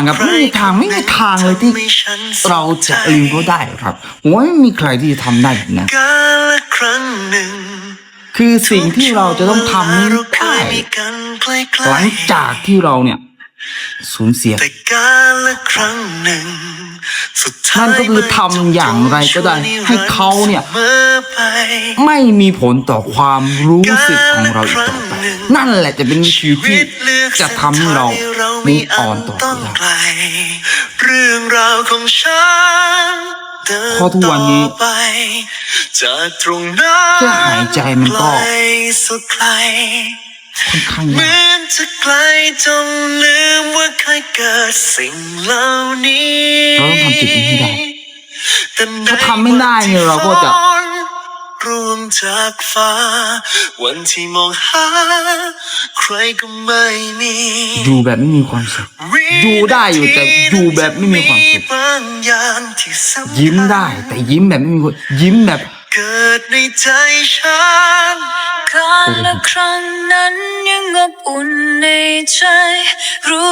างครับไม่มีทางไม่มีทางเลยที่เราจะลืมเขาได้ครับผมว่าไม่มีใครที่จะทำได้แบบนั้นกาลครั้งหนึ่งคือสิ่งที่เราจะต้องทำให้เราเคได้ยมีกันใกล้ๆหลังจากที่เราเนี่ยสูญเสียแต่กาลครั้งหนึ่งสุดท้าย นั่นก็คือทำอย่างไรก็ได้ ให้เขาเนี่ยสมอไปไม่มีผลต่อความรู้สึกของเราอีกต่อไป นั่นแหละจะเป็นวิธีที่จะทำให้เราไม่ move on ต่อไปได้ไกลเรื่องราวของฉันเดินเพราะทุกวันนี้ต่อไปจากตรงนั้นแค่หายใจมันก็ไกลสุดไกลค่อนข้างเหมืยากอนจะไกลจนลืมว่าเคยเกิดสิ่งเหล่านี้ เราต้องทำจุดนี้ให้ได้แต่ในถ้าทำไม่ได้เนี่ยเราก็จะวันที่ฝนร่วงจากฟ้า วันที่มองหา ใครก็ไม่มีอยู่แบบไม่มีความสุขอยู่ได้อยู่แต่อยู่แบบไม่มีความสุขบางอย่างที่สำคัญยิ้มได้แต่ยิ้มแบบไม่มีความยิ้มแบบเกิดในใจฉันการละครั้งนั้นยังอบอุ่นในใจรู้